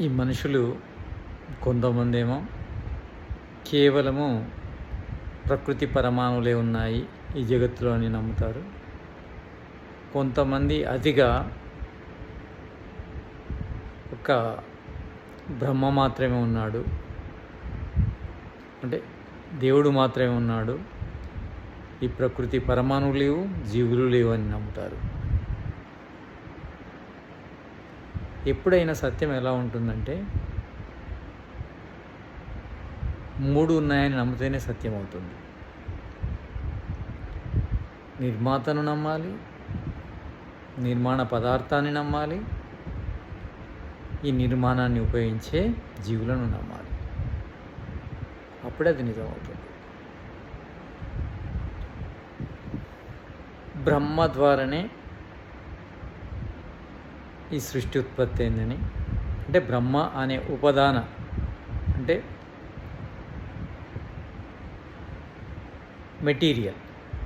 ఈ మనుషులు కొంతమంది ఏమో కేవలము ప్రకృతి పరమాణులే ఉన్నాయి ఈ జగత్తులో అని నమ్ముతారు. కొంతమంది అతిగా ఒక బ్రహ్మ మాత్రమే ఉన్నాడు. అంటే దేవుడు మాత్రమే ఉన్నాడు. ఈ ప్రకృతి పరమాణువు లేవు జీవులు లేవు అని నమ్ముతారు. ఎప్పుడైనా సత్యం ఎలా ఉంటుందంటే మూడు ఉన్నాయని నమ్మితేనే సత్యం అవుతుంది. నిర్మాతను నమ్మాలి నిర్మాణ పదార్థాన్ని నమ్మాలి ఈ నిర్మాణాన్ని ఉపయోగించే జీవులను నమ్మాలి. అప్పుడే అది నిజం అవుతుంది బ్రహ్మ ద్వారానే ఈ సృష్టి ఉత్పత్తి అయిందని అంటే బ్రహ్మ అనే ఉపదాన. అంటే మెటీరియల్.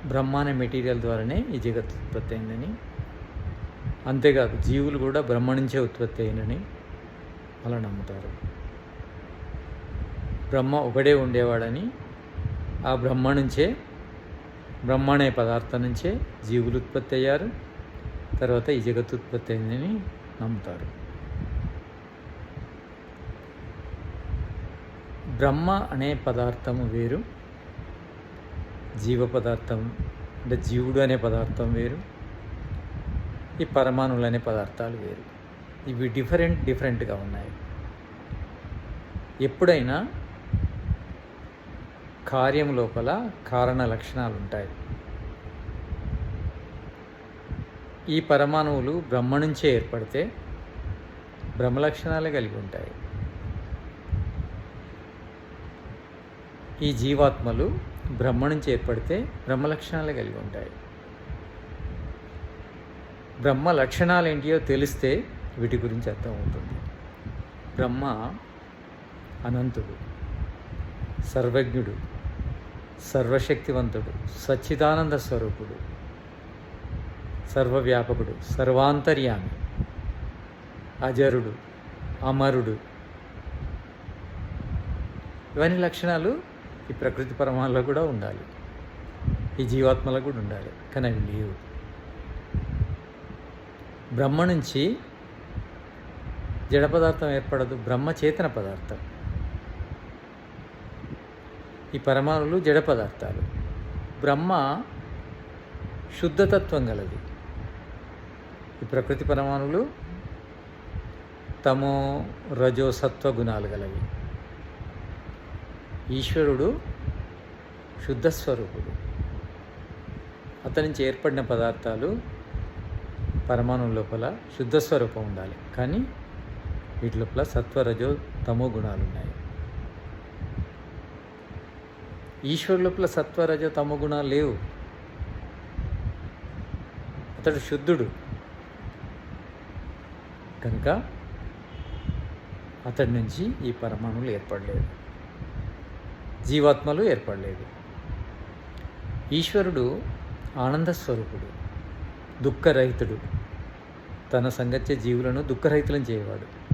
బ్రహ్మ అనే మెటీరియల్ ద్వారానే ఈ జగత్ ఉత్పత్తి అయిందని. అంతేకాదు జీవులు కూడా బ్రహ్మ నుంచే ఉత్పత్తి అయినని అలా నమ్ముతారు. బ్రహ్మ ఒకడే ఉండేవాడని ఆ బ్రహ్మ నుంచే బ్రహ్మ అనే పదార్థం నుంచే జీవులు ఉత్పత్తి అయ్యారు. తర్వాత ఈ జగత్తు ఉత్పత్తి అయిందని నమ్ముతారు. బ్రహ్మ అనే పదార్థము వేరు జీవ పదార్థం అంటే జీవుడు అనే పదార్థం వేరు ఈ పరమాణువులు అనే పదార్థాలు వేరు. ఇవి డిఫరెంట్ డిఫరెంట్గా ఉన్నాయి. ఎప్పుడైనా కార్యం లోపల కారణ లక్షణాలు ఉంటాయి. ఈ పరమాణువులు బ్రహ్మ నుంచే ఏర్పడితే బ్రహ్మ లక్షణాలే కలిగి ఉంటాయి. ఈ జీవాత్మలు బ్రహ్మ నుంచి ఏర్పడితే బ్రహ్మ లక్షణాలే కలిగి ఉంటాయి. బ్రహ్మ లక్షణాలు ఏంటియో తెలిస్తే వీటి గురించి అర్థమవుతుంది బ్రహ్మ అనంతుడు సర్వజ్ఞుడు సర్వశక్తివంతుడు సచ్చిదానంద స్వరూపుడు. సర్వవ్యాపకుడు సర్వాంతర్యామి అజరుడు అమరుడు. ఇవన్నీ లక్షణాలు ఈ ప్రకృతి పరమాల్లో కూడా ఉండాలి. ఈ జీవాత్మలో కూడా ఉండాలి. కానీ అవి లేవు బ్రహ్మ నుంచి జడ పదార్థం ఏర్పడదు. బ్రహ్మ చేతన పదార్థం. ఈ పరమాణులు జడ పదార్థాలు. బ్రహ్మ శుద్ధతత్వం గలది. ఈ ప్రకృతి పరమాణువులు తమో రజో సత్వ గుణాలు గలవి. ఈశ్వరుడు శుద్ధ స్వరూపుడు. అతని నుంచి ఏర్పడిన పదార్థాలు పరమాణువు లోపల శుద్ధ స్వరూపం ఉండాలి. కానీ వీటి లోపల సత్వరజో తమో గుణాలు ఉన్నాయి. ఈశ్వరు లోపల సత్వరజో తమో గుణాలు లేవు. అతడు శుద్ధుడు. కనుక అతడి నుంచి ఈ పరమాణువులు ఏర్పడలేదు. జీవాత్మలు ఏర్పడలేదు. ఈశ్వరుడు ఆనంద స్వరూపుడు దుఃఖరహితుడు. తన సంగత్య జీవులను దుఃఖరహితులను చేయవాడు.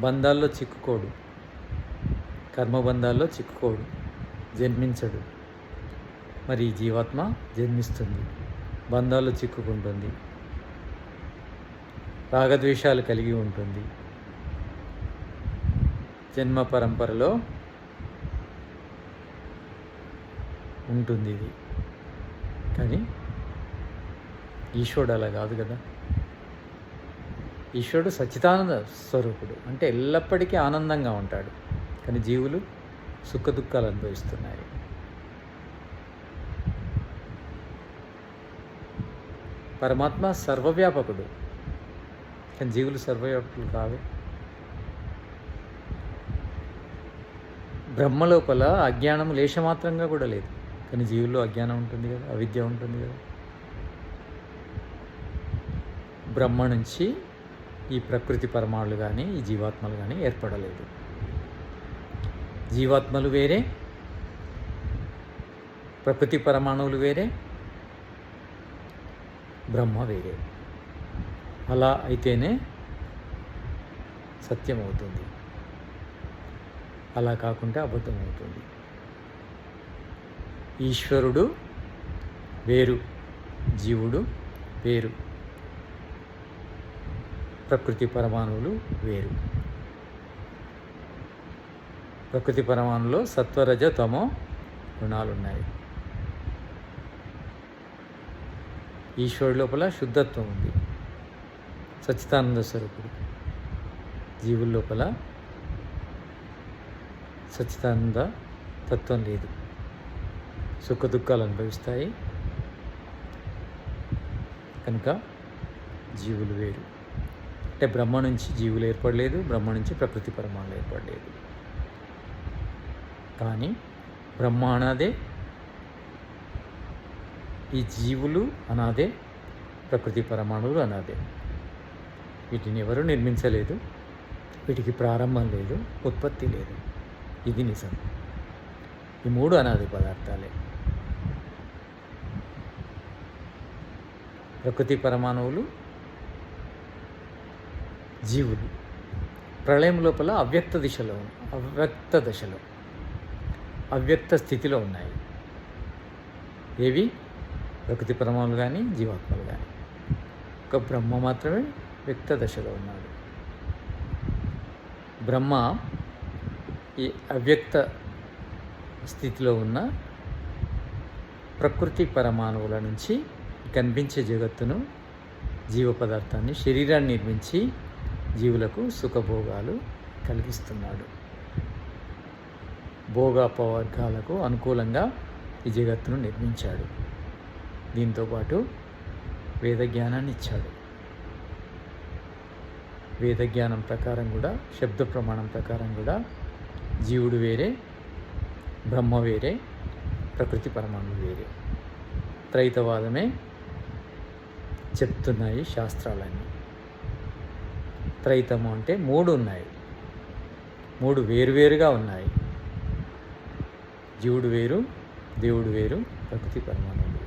బంధాల్లో చిక్కుకోడు. కర్మబంధాల్లో చిక్కుకోడు. జన్మించడు. మరి జీవాత్మ జన్మిస్తుంది. బంధాల్లో చిక్కుకుంటుంది. రాగద్వేషాలు కలిగి ఉంటుంది. జన్మ పరంపరలో ఉంటుంది ఇది. కానీ ఈశ్వరుడు అలా కాదు కదా. ఈశ్వరుడు సచ్చిదానంద స్వరూపుడు. అంటే ఎల్లప్పటికీ ఆనందంగా ఉంటాడు. కానీ జీవులు సుఖ దుఃఖాలు అనుభవిస్తున్నాయి. పరమాత్మ సర్వవ్యాపకుడు. కానీ జీవులు సర్వవ్యాపకులు కావే బ్రహ్మ లోపల అజ్ఞానం లేశమాత్రంగా కూడా లేదు. కానీ జీవుల్లో అజ్ఞానం ఉంటుంది కదా అవిద్య ఉంటుంది కదా. బ్రహ్మ నుంచి ఈ ప్రకృతి పరమాణులు కానీ ఈ జీవాత్మలు కానీ ఏర్పడలేదు. జీవాత్మలు వేరే ప్రకృతి పరమాణువులు వేరే బ్రహ్మ వేరే. అలా అయితేనే సత్యం అవుతుంది అలా కాకుండా అబద్ధం అవుతుంది ఈశ్వరుడు వేరు జీవుడు వేరు ప్రకృతి పరమాణువులు వేరు. ప్రకృతి పరమాణులో సత్వరజ తమో గుణాలు ఉన్నాయి ఈశ్వరుడు లోపల శుద్ధత్వం ఉంది. సచ్చిదానంద స్వరూపుడు. జీవుల లోపల సచ్చిదానంద తత్వం లేదు. సుఖ దుఃఖాలు అనుభవిస్తాయి. కనుక జీవులు వేరు. అంటే బ్రహ్మ నుంచి జీవులు ఏర్పడలేదు బ్రహ్మ నుంచి ప్రకృతి పరమాణులు ఏర్పడలేదు. కానీ బ్రహ్మ అనాదే ఈ జీవులు అనాదే ప్రకృతి పరమాణువులు అనాదే. వీటిని ఎవరు నిర్మించలేదు. వీటికి ప్రారంభం లేదు ఉత్పత్తి లేదు. ఇది నిజం. ఈ మూడు అనాది పదార్థాలే. ప్రకృతి పరమాణువులు జీవులు. ప్రళయం లోపల అవ్యక్త దిశలో అవ్యక్త దశలో అవ్యక్త స్థితిలో ఉన్నాయి. ఏవి? ప్రకృతి పరమాణులు కానీ జీవాత్మలు కానీ ఒక బ్రహ్మ మాత్రమే వ్యక్త దశలో ఉన్నాడు. బ్రహ్మ ఈ అవ్యక్త స్థితిలో ఉన్న ప్రకృతి పరమాణువుల నుంచి కనిపించే జగత్తును జీవ పదార్థాన్ని శరీరాన్ని నిర్మించి జీవులకు సుఖభోగాలు కలిగిస్తున్నాడు. భోగాపవర్గాలకు అనుకూలంగా ఈ జగత్తును నిర్మించాడు. దీంతోపాటు వేద జ్ఞానాన్ని ఇచ్చాడు. వేద జ్ఞానం ప్రకారం కూడా శబ్ద ప్రమాణం ప్రకారం కూడా జీవుడు వేరే బ్రహ్మ వేరే ప్రకృతి పరమాణు వేరే. త్రైతవాదమే చెప్తున్నాయి శాస్త్రాలన్నీ. త్రైతము అంటే మూడు ఉన్నాయి. మూడు వేరువేరుగా ఉన్నాయి. జీవుడు వేరు దేవుడు వేరు ప్రకృతి పరమాణువులు